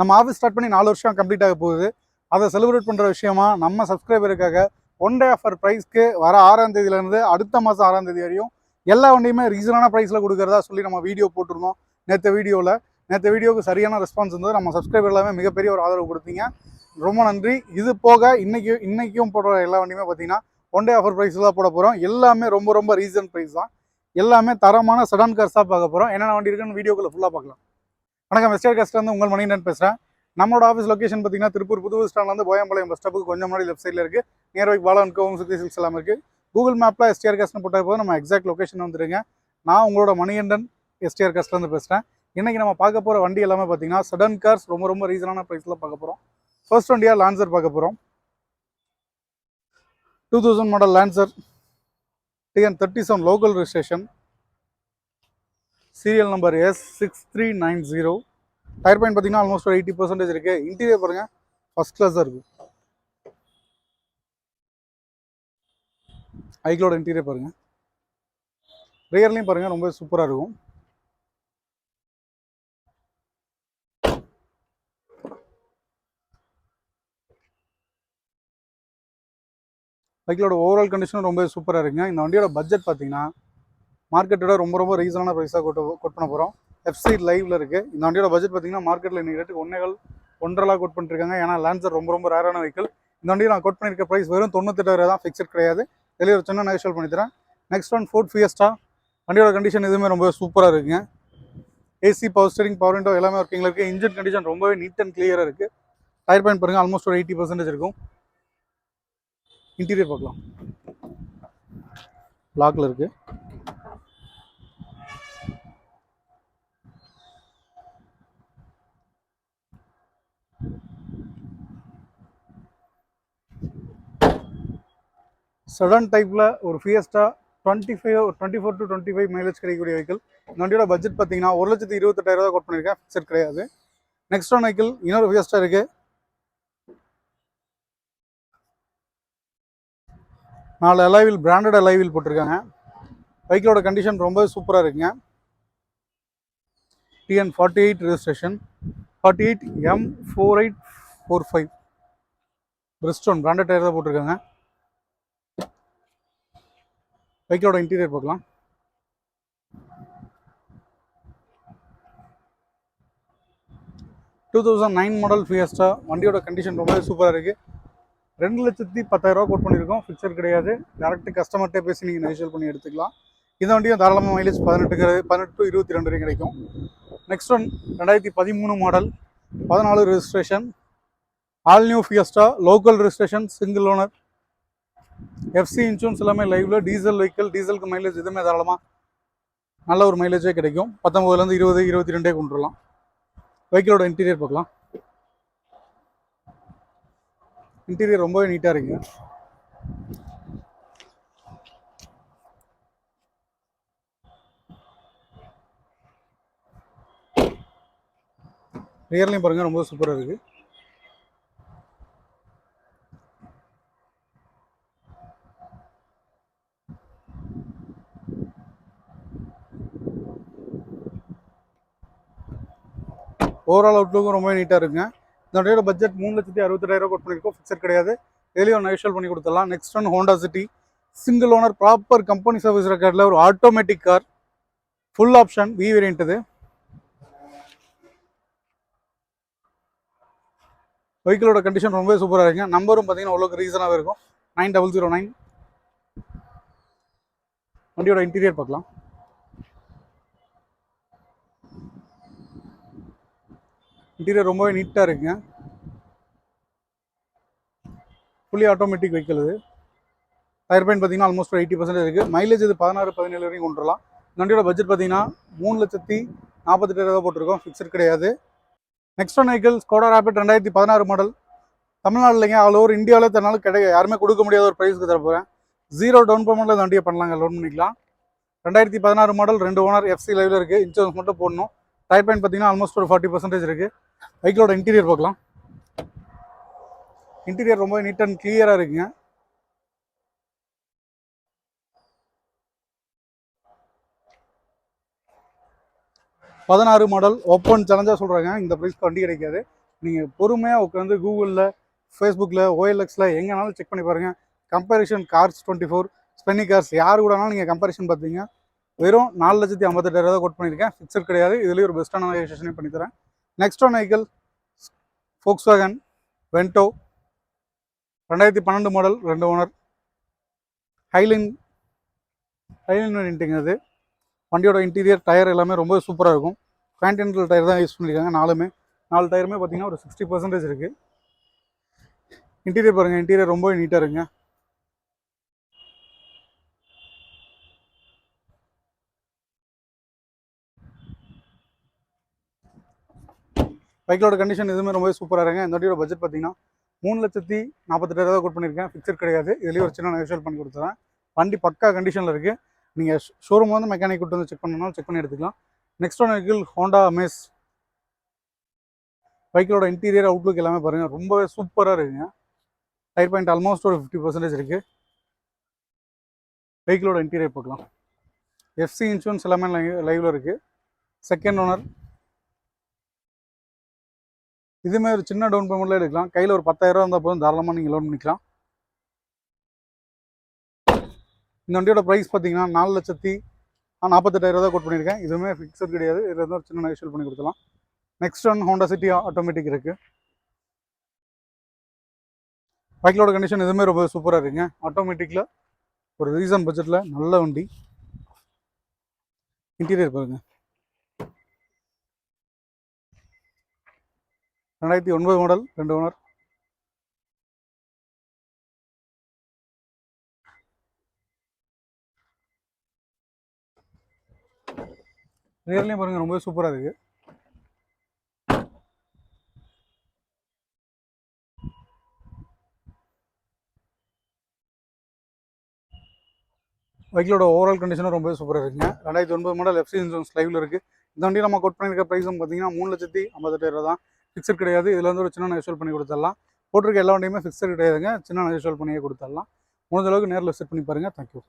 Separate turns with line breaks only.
நம்ம office start பண்ணி நாலு வருஷம் கம்ப்ளீட் ஆக போகுது. அதை செலிப்ரேட் பண்ணுற விஷயமா நம்ம சப்ஸ்கிரைபருக்காக ஒன் டே ஆஃபர் ப்ரைஸ்க்கு வர ஆறாம் தேதியிலேருந்து அடுத்த மாதம் ஆறாம் தேதி வரையும் எல்லா வண்டியுமே ரீசனான ப்ரைஸில் கொடுக்குறதா சொல்லி நம்ம வீடியோ போட்டிருந்தோம். நேற்று வீடியோவில் நேற்று வீடியோவுக்கு சரியான ரெஸ்பான்ஸ் இருந்தது. நம்ம சப்ஸ்கிரைபர் எல்லாமே மிகப்பெரிய ஒரு ஆதரவு கொடுத்தீங்க. ரொம்ப நன்றி. இது போக இன்றைக்கி இன்றைக்கும் போடுற எல்லா வண்டியுமே பார்த்தீங்கன்னா ஒன் டே ஆஃபர் ப்ரைஸில் தான் போட போகிறோம் எல்லாமே ரொம்ப ரொம்ப ரீசன் ப்ரைஸ் தான். எல்லாமே தரமான சடன் கார்ஸாக பார்க்க போகிறோம் என்னென்ன வண்டி இருக்குன்னு வீடியோக்குள்ள ஃபுல்லாக பார்க்கலாம். வணக்கம் வெஸ்டர் கஸ்ட்லேருந்து உங்கள் மணிகண்டன் பேசுகிறேன் நம்மளோட ஆஃபீஸ் லொக்கேஷன் பார்த்தீங்கன்னா திருப்பூர் புது ஸ்டாண்ட்லேருந்து போயம்பாளையம் பஸ் ஸ்டாப்புக்கு கொஞ்சம் முன்னாடி லெஃப்ட் சைடில் இருக்குது நியர்பை பாலன் கோவம் சுத்தி சில்ஸ் எல்லாம் இருக்குது கூகுள் மேப்பில் எஸ்டிஆர் கஸ்ட்னு போட்டால் போது நம்ம எக்ஸாக்ட் லொக்கேஷன் வந்துருங்க. நான் உங்களோட மணிகண்டன் எஸ்டிஆர் கஸ்ட்லேருந்து பேசுகிறேன் இன்றைக்கி நம்ம பார்க்க போகிற வண்டி எல்லாமே பார்த்தீங்கன்னா சடன் கார்ஸ் ரொம்ப ரொம்ப ரீசனான ப்ரைஸில் பார்க்க போகிறோம் ஃபர்ஸ்ட் வண்டியாக லான்சர் பார்க்க போகிறோம் two thousand model Lancer TN thirty seven local registration serial number S six three nine zero tyre point பார்த்தீங்கன்னா ஆல்மோஸ்ட் ஒரு எயிட்டி பர்சன்டேஜ் இருக்குது இன்டீரியர் பாருங்கள் ஃபஸ்ட் கிளாஸாக இருக்கும் ஐக்ளோட இன்டீரியர் பாருங்கள் ரியர்லையும் பாருங்கள் ரொம்ப சூப்பராக இருக்கும். பைக்கிலோட ஓவரால் கண்டிஷனும் ரொம்ப சூப்பராக இருக்குங்க. இந்த வண்டியோட பட்ஜெட் பார்த்தீங்கன்னா மார்க்கெட்டோட ரொம்ப ரொம்ப ரீசனான ப்ரைஸாக கொட்டு கொட் பண்ண போகிறோம் எஃப்சி லைவ்ல இருக்குது இந்த வண்டியோட பட்ஜெட் பார்த்தீங்கன்னா மார்க்கெட்டில் இன்னைக்கு ரேட்டுக்கு ஒன்னேகள் ஒன்றரை கோட் பண்ணிருக்காங்க. ஏன்னா லான்சர் ரொம்ப ரொம்ப ரேரான வெஹிக்கிள் இந்த வண்டியை நான் கோட் பண்ணியிருக்க ப்ரைஸ் வெறும் தொண்ணூத்தெட்டாயிரம் தான். ஃபிக்ஸட் கிடையாது. வெளியே ஒரு சின்ன நெகோஷியல் பண்ணி தரேன். நெக்ஸ்ட் ஒன் ஃபோர்ட் ஃபியஸ்டா வண்டியோட கண்டிஷன் எதுவுமே ரொம்ப சூப்பராக இருக்குங்க. AC power steering power window எல்லாமே ஒர்க்கிங்கில் இருக்குது இன்ஜின் கண்டிஷன் ரொம்பவே நீட் அண்ட் கிளியராக இருக்குது டயர் பாயிண்ட் பாருங்கள் ஆல்மோஸ்ட் ஒரு எயிட்டி பர்சன்டேஜ் இருக்கும். இன்டீரியர் பார்க்கலாம். லாக்கில் இருக்குது சடன் டைப்பில் ஒரு Fiesta twenty five twenty four to twenty five mileage கிடைக்கக்கூடிய வெஹிக்கிள் இந்த வண்டியோட பட்ஜெட் பார்த்தீங்கன்னா ஒரு லட்சத்து இருபத்தெட்டாயிரம் ரூபா கோட் பண்ணியிருக்கேன். ஃபிக்ஸட் கிடையாது. நெக்ஸ்ட் ஒன் வெஹிக்கிள் இன்னொரு ஃபியஸ்டா இருக்குது நாலு அலைவில் பிராண்டட் அலைவில் போட்டிருக்காங்க. வெஹிக்கிளோட கண்டிஷன் ரொம்ப சூப்பராக இருக்குங்க. TN forty eight registration forty eight M four eight four five Bridgestone branded tyre தான் போட்டிருக்காங்க. பைக்கோட இன்டீரியர் பார்க்கலாம். Two thousand nine model Fiesta வண்டியோட கண்டிஷன் ரொம்பவே சூப்பராக இருக்குது ரெண்டு லட்சத்தி பத்தாயிரரூவா ரூபா கோட் பண்ணியிருக்கோம். ஃபிக்சர் கிடையாது. டேரக்ட் கஸ்டமர்கிட்ட பேசி நீங்கள் நெகோஷியல் பண்ணி எடுத்துக்கலாம். இந்த வண்டியும் தாராளமாக மைலேஜ் பதினெட்டுக்கு பதினெட்டு டு இருபத்தி ரெண்டு வரைக்கும் கிடைக்கும். நெக்ஸ்ட் ஒன் ரெண்டாயிரத்தி பதிமூணு மாடல் பதினாலு registration all new Fiesta local registration single owner FC insurance எல்லாமே லைவ்ல டீசல் வெஹிக்கிள் டீசலுக்கு மைலேஜ் எதுவுமே தாராளமாக நல்ல ஒரு மைலேஜே கிடைக்கும். பத்தொம்பதுலேருந்து இருபது இருபத்தி ரெண்டே கொண்டு வரலாம் வெஹிக்கிளோட இன்டீரியர் பார்க்கலாம். இன்டீரியர் ரொம்பவே நீட்டாக இருக்குங்க ரியர்லையும் பாருங்கள் ரொம்ப சூப்பராக இருக்குது ஓவரால் அவுட்லுக்கும் ரொம்ப நீட்டாக இருக்குங்க. இந்த வண்டியோட பட்ஜெட் மூணு லட்சத்தி அறுபத்தெட்டாயிரம் கோட் பண்ணியிருக்கோம் ஃபிக்ஸட் கிடையாது. எதுலேயும் நைஷல் பண்ணி கொடுத்துடலாம். Next one Honda City single owner proper company service ரெக்கார்டில் ஒரு automatic car full option V variant இது. வெஹிக்கிளோட கண்டிஷன் ரொம்பவே சூப்பராக இருக்குங்க. நம்பரும் பார்த்தீங்கன்னா அவ்வளோக்கு ரீசனாகவே இருக்கும். நைன் டபுள் ஜீரோ நைன் வண்டியோட இன்டீரியர் பார்க்கலாம். இன்டீரியர் ரொம்பவே நீட்டாக இருக்குங்க. ஃபுல்லி ஆட்டோமேட்டிக் வெஹிக்கிள் இது. டயர் பெயின் பார்த்தீங்கன்னா ஆல்மோஸ்ட் ஒரு எயிட்டி பர்சன்டேஜ் இருக்குது மைலேஜ் இது பதினாறு பதினேழு வரைக்கும் கொண்டு வரலாம். வண்டியோட பட்ஜெட் பார்த்தீங்கன்னா மூணு லட்சத்தி நாற்பத்தெட்டாயிரம் போட்டிருக்கோம். ஃபிக்ஸட் கிடையாது. Next one vehicle Skoda Rapid ரெண்டாயிரத்தி பதினாறு மாடல் தமிழ்நாடுலைங்க ஆல் ஓவர் இந்தியாவில் தன்னாலும் கிடையாது. யாருமே கொடுக்க முடியாத ஒரு ப்ரைஸ்க்கு தர போகிறேன் ஜீரோ டவுன் பேமெண்ட்டில் இந்த வண்டியை பண்ணலாங்க லோன் பண்ணிக்கலாம். ரெண்டாயிரத்தி பதினாறு மாடல் ரெண்டு ஓனர் எஃப்சி லைவில் இருக்குது இன்சூரன்ஸ் மட்டும் போடணும். டைப் பாயிண்ட் பார்த்தீங்கன்னா ஆல்மோஸ்ட் ஒரு ஃபார்ட்டி பர்சன்டேஜ் இருக்குது பைக்கோட இன்டீரியர் பார்க்கலாம். இன்டீரியர் ரொம்ப நீட் அண்ட் கிளியராக இருக்குங்க. பதினாறு மாடல் ஓப்பன் சேலஞ்சாக சொல்கிறாங்க இந்த ப்ரைஸ்க்கு வண்டி கிடைக்காது. நீங்கள் பொறுமையாக உட்காந்து கூகுளில் ஃபேஸ்புக்கில் ஓஎல்எக்ஸில் எங்கேனாலும் செக் பண்ணி பாருங்கள் comparison cars twenty four Spinny cars யார் கூடனாலும் நீங்கள் கம்பேரிஷன் பார்த்தீங்க வெறும் நாலு லட்சத்தி ஐம்பத்தெட்டாயிரம் தான் கோட் பண்ணியிருக்கேன். ஃபிக்ஸட் கிடையாது. இதுலேயும் ஒரு பெஸ்ட்டான ரெஜிஸ்ட்ரேஷனே பண்ணித்தரேன். Next one vehicle Volkswagen Vento ரெண்டாயிரத்தி பன்னெண்டு மாடல் ரெண்டு ஓனர் ஹைலின் ஹைலின் இன்ட்டிங் அது. வண்டியோட இன்டீரியர் டயர் எல்லாமே ரொம்ப சூப்பராக இருக்கும். கான்டினென்டல் டயர் தான் யூஸ் பண்ணியிருக்காங்க நாலுமே. நாலு டயருமே பார்த்தீங்கன்னா ஒரு சிக்ஸ்டி பர்சன்டேஜ் இருக்குது இன்டீரியர் பாருங்கள் இன்டீரியர் ரொம்ப நீட்டாக இருக்குங்க. பைக்கோட கண்டிஷன் எதுவுமே ரொம்ப சூப்பராக இருங்க இந்த வண்டியோட பட்ஜெட் பார்த்தீங்கன்னா மூணு லட்சத்தி நாற்பத்தெட்டாயிரம் கோட் பண்ணியிருக்கேன் ஃபிக்ஸட் கிடையாது. இதுலேயும் ஒரு சின்ன நெகோஷியல் பண்ணி கொடுத்துறேன். வண்டி பக்கா கண்டிஷனில் இருக்குது நீங்கள் ஷோரூம் வந்து மெக்கானிக் கூட்டு வந்து செக் பண்ணனாலும் செக் பண்ணி எடுத்துக்கலாம். Next one vehicle Honda Amaze பைக்கோட இன்டீரியர் அவுட்லுக் எல்லாமே பாருங்கள் ரொம்பவே சூப்பராக இருக்குங்க. டயர் பாயிண்ட் ஆல்மோஸ்ட் ஒரு ஃபிஃப்டி பர்சன்டேஜ் இருக்குது வெஹிக்கிளோட இன்டீரியர் பார்க்கலாம். எஃப்சி இன்சூரன்ஸ் எல்லாமே லைவில் இருக்குது செகண்ட் ஓனர் இதுவுமே ஒரு சின்ன டவுன் பேமெண்ட்ல எடுக்கலாம். கையில் ஒரு பத்தாயிரம் இருந்தால் போதும். தாராளமாக நீங்கள் லோன் பண்ணிக்கலாம். இந்த வண்டியோட ப்ரைஸ் பார்த்தீங்கன்னா நாலு லட்சத்தி நாற்பத்தெட்டாயிரம் தான் கோட் பண்ணியிருக்கேன். இதுவுமே ஃபிக்ஸட் கிடையாது. இதில் இருந்து ஒரு சின்ன நெகோஷியல் பண்ணி கொடுத்துலாம் next one Honda City automatic இருக்குது பைக்கிலோட கண்டிஷன் எதுவுமே ரொம்ப சூப்பராக இருக்குங்க. ஆட்டோமேட்டிக்கில் ஒரு ரீசன் பட்ஜெட்டில் நல்ல வண்டி. இன்டீரியர் பாருங்கள் ரெண்டாயிரத்தி ஒன்பது மாடல் ரெண்டு ஓனர் ரியர்லையும் பாருங்கள் ரொம்ப சூப்பராக இருக்குது பைக்கிலோட ஓவரால் கண்டிஷனும் ரொம்ப சூப்பராக இருக்குங்க. ரெண்டாயிரத்தி ஒன்பது மாடல் எஃப்சி இன்சூரன்ஸ் லைவில் இருக்குது இந்த வண்டி நம்ம கோட் பண்ணியிருக்க ப்ரைஸும் பார்த்தீங்கன்னா மூணு லட்சத்தி ஐம்பத்தெட்டாயிரம் தான். ஃபிக்ஸட் கிடையாது. இதில் வந்து ஒரு சின்ன நெகோஷியல் பண்ணி கொடுத்துடலாம். போட்டிருக்க எல்லா வண்டியுமே ஃபிக்ஸட் கிடையாதுங்க. சின்ன நெகோஷியல் பண்ணியே கொடுத்துடலாம். முடிஞ்ச அளவுக்கு நேரில் செட் பண்ணி பாருங்கள் தேங்க்யூ